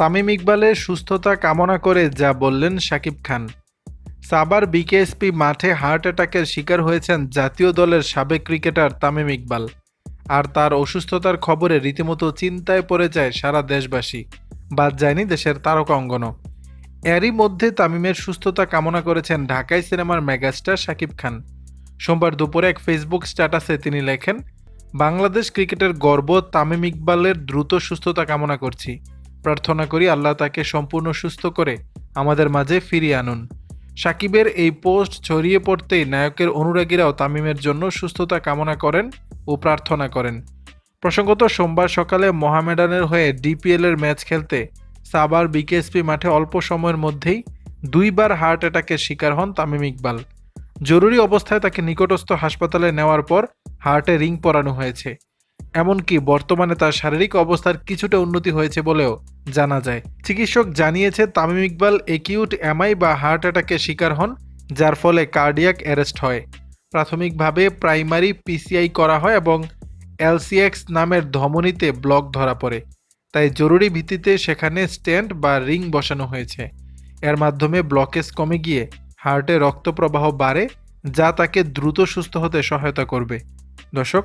তামিম ইকবালের সুস্থতা কামনা করে যা বললেন শাকিব খান। সাবার বিকেএসপি মাঠে হার্ট অ্যাটাকের শিকার হয়েছেন জাতীয় দলের সাবেক ক্রিকেটার তামিম ইকবাল। আর তার অসুস্থতার খবরে রীতিমতো চিন্তায় পড়ে যায় সারা দেশবাসী। বাদ যায়নি দেশের তারকা অঙ্গনও। এরই মধ্যে তামিমের সুস্থতা কামনা করেছেন ঢাকাই সিনেমার মেগাস্টার শাকিব খান। সোমবার দুপুরে এক ফেসবুক স্ট্যাটাসে তিনি লেখেন, বাংলাদেশ ক্রিকেটের গর্ব তামিম ইকবালের দ্রুত সুস্থতা কামনা করছি। প্রার্থনা করি আল্লাহ তাকে সম্পূর্ণ সুস্থ করে আমাদের মাঝে ফিরিয়ে আনুন। সাকিবের এই পোস্ট ছড়িয়ে পড়তেই নায়কের অনুরাগীরাও তামিমের জন্য সুস্থতা কামনা করেন ও প্রার্থনা করেন। প্রসঙ্গত সোমবার সকালে মোহামেডানের হয়ে ডিপিএল এর ম্যাচ খেলতে সাবার বিকেএসপি মাঠে অল্প সময়ের মধ্যেই দুইবার হার্ট অ্যাটাকের শিকার হন তামিম ইকবাল। জরুরি অবস্থায় তাকে নিকটস্থ হাসপাতালে নেওয়ার পর হার্টে রিং পরানো হয়েছে। এমনকি বর্তমানে তার শারীরিক অবস্থার কিছুটা উন্নতি হয়েছে বলেও জানা যায়। চিকিৎসক জানিয়েছে, তামিম ইকবাল একিউট এমআই বা হার্ট অ্যাটাকের শিকার হন, যার ফলে কার্ডিয়াক অ্যারেস্ট হয়। প্রাথমিকভাবে প্রাইমারি পিসিআই করা হয় এবং এলসিএক্স নামের ধমনীতে ব্লক ধরা পড়ে। তাই জরুরি ভিত্তিতে সেখানে স্ট্যান্ড বা রিং বসানো হয়েছে। এর মাধ্যমে ব্লকেজ কমে গিয়ে হার্টে রক্ত প্রবাহ বাড়ে, যা তাকে দ্রুত সুস্থ হতে সহায়তা করবে। দর্শক